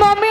mommy.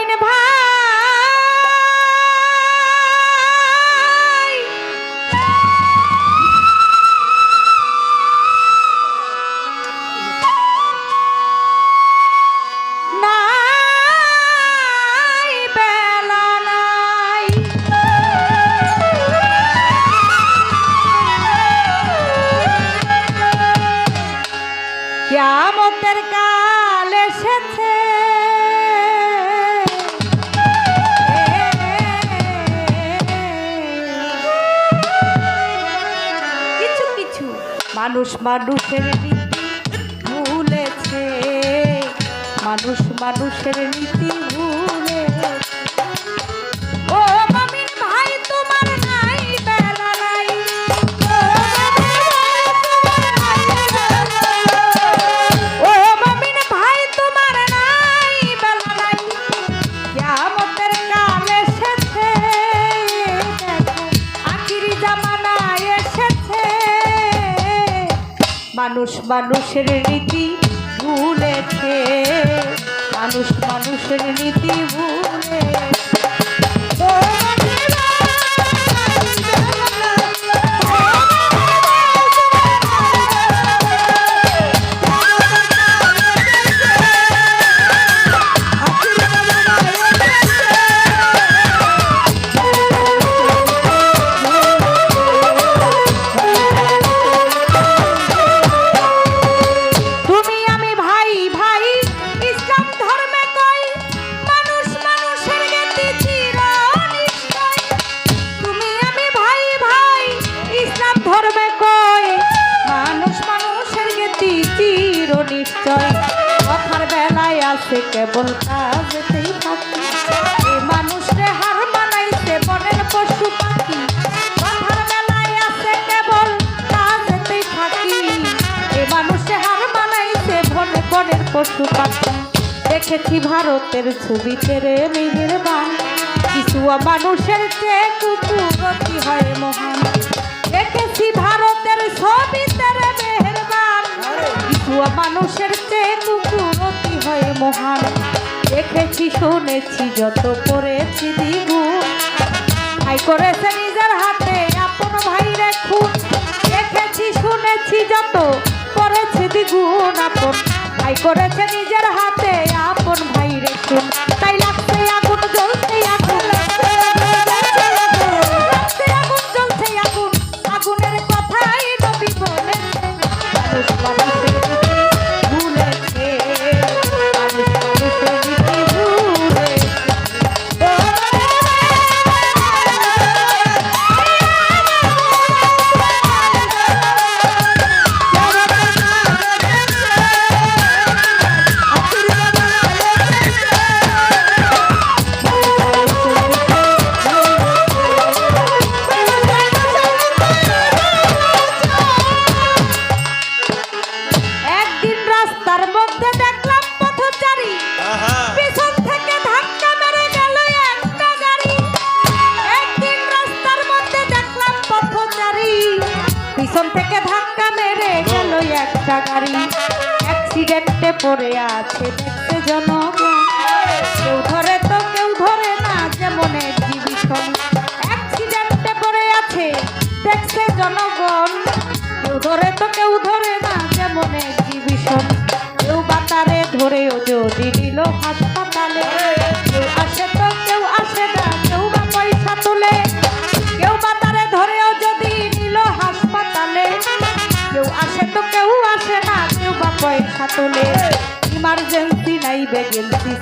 কিছু কিছু মানুষ মানুষের নীতি ভুলেছে। মানুষ মানুষের নীতি ভুলে মানুষের নীতি ভুলেছে। মানুষ মানুষের নীতি ভুলে আছে কেবল কাজেতেই থাকি এ হার মানাইছে বনের পশু পাখি। কথার বেলায় আছে কেবল কাজেতেই থাকি এ মানুষে হার মানাইছে বনে বনের পশু পাখি। দেখেছি ভারতের ছবিতে রে মেহেরবান। কিছু মানুষের চেয়ে কুকুরতি হয় মহান। দেখেছি ভারতের ছবিতে রে মেহেরবান। কিছু মানুষের চেয়ে মহান। দেখেছি, শুনেছি, যত করেছি দ্বিগুণ। ভাই করেছে নিজের হাতে, আপন ভাই খুন। দেখেছি, শুনেছি, যত করেছে দ্বিগুণ আপন। ভাই করেছে নিজের হাতে, আপন ভাই খুন। তাই লাগছে আগুন, জ্বলছে আগুন। আগুন, জ্বলছে আগুন। আগুনের কথাই নবী বলেছে পিছন থেকে ধাক্কা মেরে গেল একটা গাড়ি। অ্যাক্সিডেন্টে পড়ে আছে দেখতে জনগণ কেউ ধরে তো কেউ ধরে না যেমন এক্সিবিশন অ্যাক্সিডেন্টে পড়ে আছে দেখছে জনগণ। কেউ ধরে তো কেউ ধরে না যেমন এক্সিবিশন কেউ বাতারে ধরেও যদি নিল হাসপাতালে ইমার্জেন্সি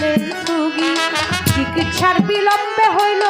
নাই সুগি চিকিৎসার বিলম্বে হইল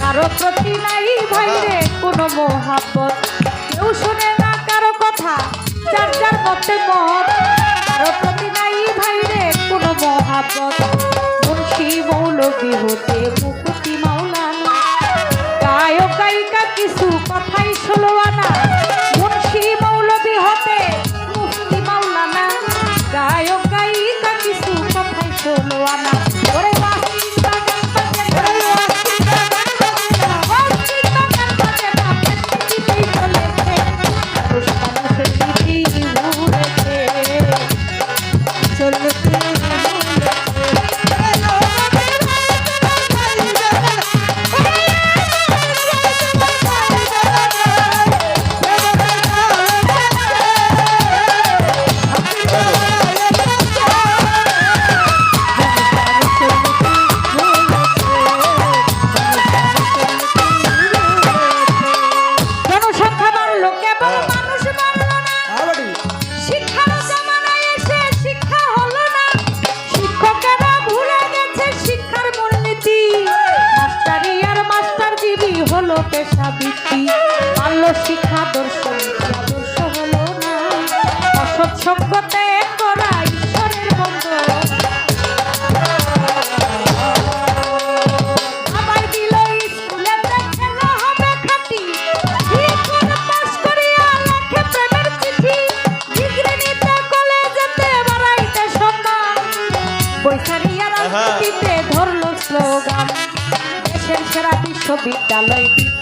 কারও প্রতি নাই ভাই রে কোনো মহাপত কেউ শুনে না কারও কথা যার যার মতে মত। কারও মোহাব্বত মুন্সি মৌলবি হতে মুকুতি মাওলানা। গায়ক গায়িকা কিছু কথাই ষোলো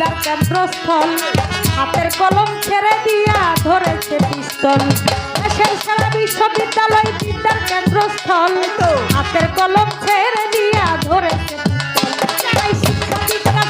বিদ্যার কেন্দ্রস্থল হাতের কলম ছেড়ে দিয়া ধরেছে পিস্তল। দেশের সারা বিশ্ববিদ্যালয় বিদ্যার কেন্দ্রস্থল। হাতের কলম ছেড়ে দিয়া ধরেছে শিক্ষা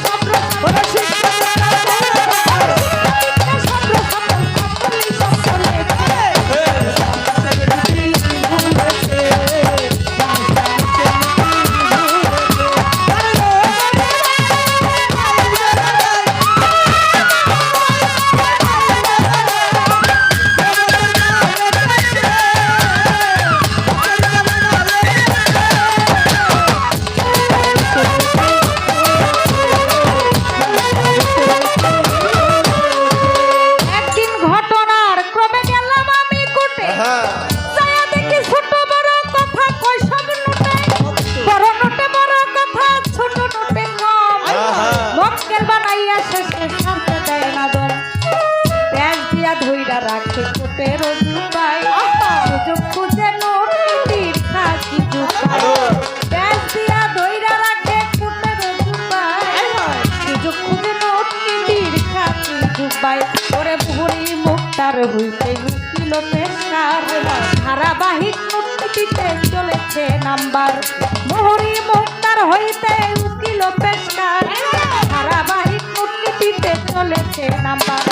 ধারাবাহিক ওরে হইতে ধারাবাহিক চলেছে নাম্বার। মুহুরি মুক্তার হইতে উকিল পেশকার ধারাবাহিক মুক্তিতে চলেছে নাম্বার।